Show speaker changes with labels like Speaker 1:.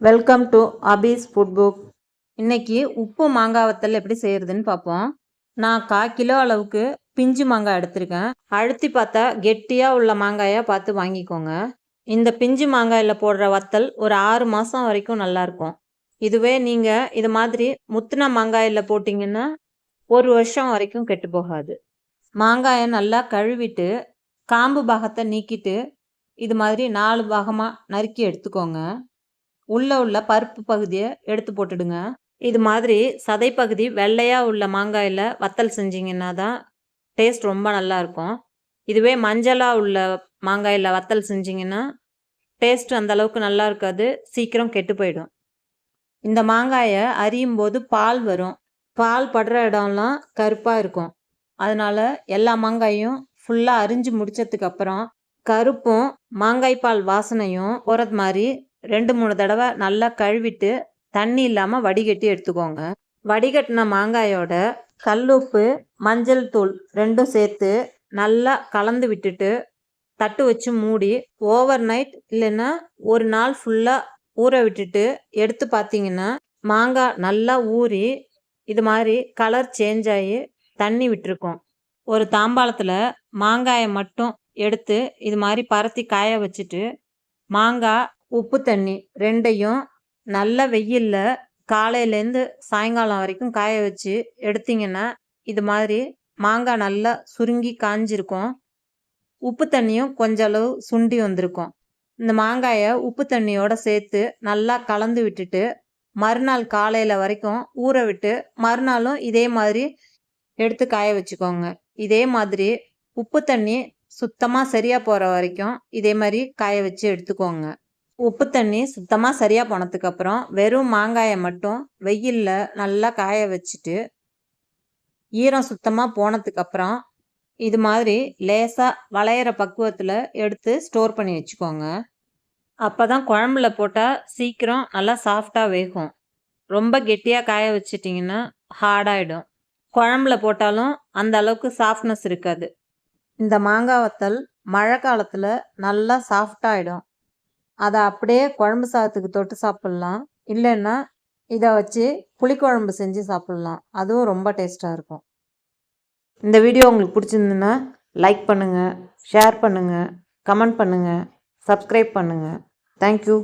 Speaker 1: Welcome to Abi's food book இன்னைக்கு உப்பு மாங்காய் வத்தல் எப்படி செய்கிறதுன்னு பார்ப்போம். நான் கால் கிலோ அளவுக்கு பிஞ்சு மாங்காய் எடுத்திருக்கேன். அழுத்தி பார்த்தா கெட்டியாக உள்ள மாங்காயாக பார்த்து வாங்கிக்கோங்க. இந்த பிஞ்சு மாங்காயில் போடுற வத்தல் ஒரு ஆறு மாதம் வரைக்கும் நல்லாயிருக்கும் இதுவே நீங்கள் இது மாதிரி முத்தின மாங்காயில் போட்டிங்கன்னா ஒரு வருஷம் வரைக்கும் கெட்டு போகாது. மாங்காயை நல்லா கழுவிட்டு காம்பு பாகத்தை நீக்கிட்டு இது மாதிரி நாலு பாகமாக நறுக்கி எடுத்துக்கோங்க. உள்ளே உள்ள பருப்பு பகுதியை எடுத்து போட்டுடுங்க. இது மாதிரி சதை பகுதி வெள்ளையாக உள்ள மாங்காயில் வத்தல் செஞ்சிங்கன்னா தான் டேஸ்ட் ரொம்ப நல்லாயிருக்கும் இதுவே மஞ்சளாக உள்ள மாங்காயில் வத்தல் செஞ்சிங்கன்னா டேஸ்ட் அந்த அளவுக்கு நல்லா இருக்காது சீக்கிரம் கெட்டு போயிடும். இந்த மாங்காயை அரியும் போது பால் வரும். பால் படுற இடம்லாம் கருப்பாக இருக்கும். அதனால் எல்லா மாங்காயும் ஃபுல்லாக அரிஞ்சு முடிச்சதுக்கு அப்புறம் கருப்பும் மாங்காய் பால் வாசனையும் போகிறது மாதிரி ரெண்டு மூணு தடவை நல்லா கழுவிட்டு தண்ணி இல்லாமல் வடிகட்டி எடுத்துக்கோங்க. வடிகட்டின மாங்காயோட கல்லுப்பு மஞ்சள் தூள் ரெண்டும் சேர்த்து நல்லா கலந்து விட்டுட்டு தட்டு வச்சு மூடி ஓவர் நைட் இல்லைன்னா ஒரு நாள் ஃபுல்லாக ஊற விட்டுட்டு எடுத்து பார்த்தீங்கன்னா மாங்காய் நல்லா ஊறி இது மாதிரி கலர் சேஞ்ச் ஆகி தண்ணி விட்டுருக்கோம். ஒரு தாம்பாளத்தில் மாங்காயை மட்டும் எடுத்து இது மாதிரி பரத்தி காய வச்சுட்டு மாங்காய் உப்பு தண்ணி ரெண்டையும் நல்ல வெயிலில் காலையிலேருந்து சாயங்காலம் வரைக்கும் காய வச்சு எடுத்தீங்கன்னா இது மாதிரி மாங்காய் நல்லா சுருங்கி காஞ்சிருக்கும். உப்பு தண்ணியும் கொஞ்ச அளவு சுண்டி வந்திருக்கும். இந்த மாங்காயை உப்பு தண்ணியோடு சேர்த்து நல்லா கலந்து விட்டுட்டு மறுநாள் காலையில் வரைக்கும் ஊற விட்டு மறுநாளும் இதே மாதிரி எடுத்து காய வச்சுக்கோங்க. இதே மாதிரி உப்பு தண்ணி சுத்தமாக சரியாக போகிற வரைக்கும் இதே மாதிரி காய வச்சு எடுத்துக்கோங்க. உப்பு தண்ணி சுத்தமாக சரியாக போனதுக்கப்புறம் வெறும் மாங்காயை மட்டும் வெயிலில் நல்லா காய வச்சுட்டு ஈரம் சுத்தமாக போனதுக்கப்புறம் இது மாதிரி லேசாக வளையிற பக்குவத்தில் எடுத்து ஸ்டோர் பண்ணி வச்சுக்கோங்க. அப்போ தான் குழம்புல போட்டால் சீக்கிரம் நல்லா சாஃப்டாக வேகும். ரொம்ப கெட்டியாக காய வச்சிட்டிங்கன்னா ஹார்டாகிடும் குழம்புல போட்டாலும் அந்த அளவுக்கு சாஃப்ட்னஸ் இருக்காது. இந்த மாங்காய் வத்தல் மழை காலத்தில் நல்லா சாஃப்டாகிடும் அதை அப்படியே குழம்பு சாதத்துக்கு தொட்டு சாப்பிட்லாம். இல்லைன்னா இதை வச்சு புளிக்குழம்பு செஞ்சு சாப்பிட்லாம். அதுவும் ரொம்ப டேஸ்ட்டாக இருக்கும். இந்த வீடியோ உங்களுக்கு பிடிச்சிருந்துன்னா லைக் பண்ணுங்கள் ஷேர் பண்ணுங்கள் கமெண்ட் பண்ணுங்கள் சப்ஸ்கிரைப் பண்ணுங்கள் தேங்க்யூ.